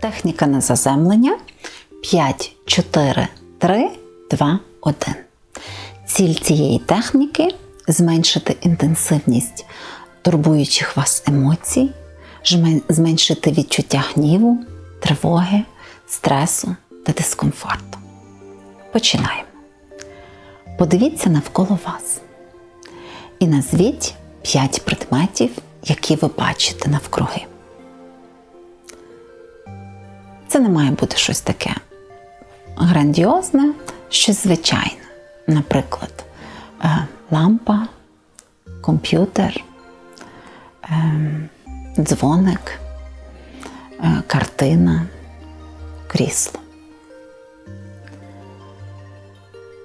Техніка на заземлення 5, 4, 3, 2, 1. Ціль цієї техніки зменшити інтенсивність турбуючих вас емоцій, зменшити відчуття гніву, тривоги, стресу та дискомфорту. Починаємо. Подивіться навколо вас і назвіть 5 предметів, які ви бачите навкруги. Це не має бути щось таке грандіозне, щось звичайне. Наприклад, е, лампа, комп'ютер, е, дзвоник, е, картина, крісло.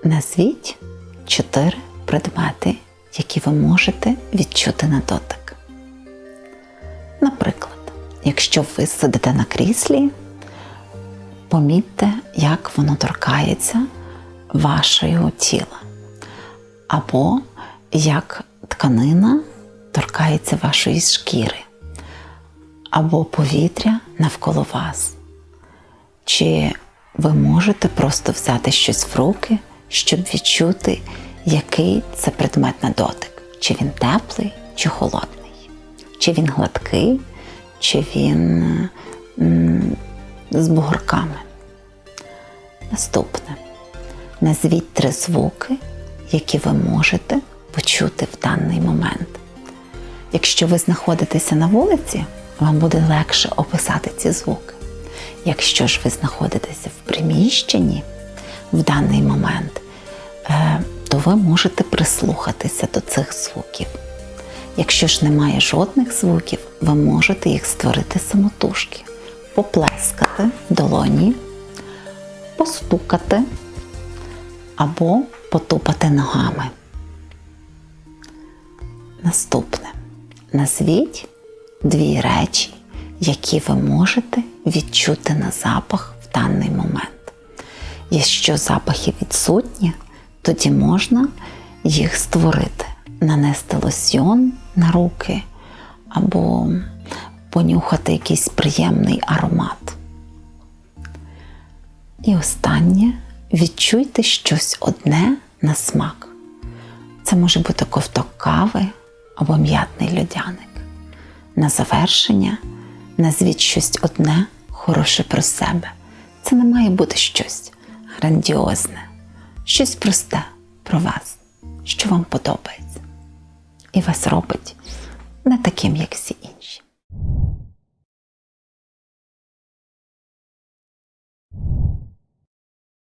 Назвіть чотири предмети, які ви можете відчути на дотик. Наприклад, якщо ви сидите на кріслі, помітьте, як воно торкається вашого тіла, або як тканина торкається вашої шкіри, або повітря навколо вас. Чи ви можете просто взяти щось в руки, щоб відчути, який це предмет на дотик? Чи він теплий, чи холодний? Чи він гладкий, чи він з бугорками? Наступне. Назвіть три звуки, які ви можете почути в даний момент. Якщо ви знаходитеся на вулиці, вам буде легше описати ці звуки. Якщо ж ви знаходитеся в приміщенні в даний момент, е, то ви можете прислухатися до цих звуків. Якщо ж немає жодних звуків, ви можете їх створити самотужки, поплескати в долоні, постукати або потупати ногами. Наступне. Назвіть дві речі, які ви можете відчути на запах в даний момент. Якщо запахи відсутні, тоді можна їх створити, нанести лосьйон на руки або понюхати якийсь приємний аромат. І останнє відчуйте щось одне на смак. Це може бути ковток кави або м'ятний льодяник. На завершення назвіть щось одне хороше про себе. Це не має бути щось грандіозне, щось просте про вас, що вам подобається. І вас робить не таким, як всі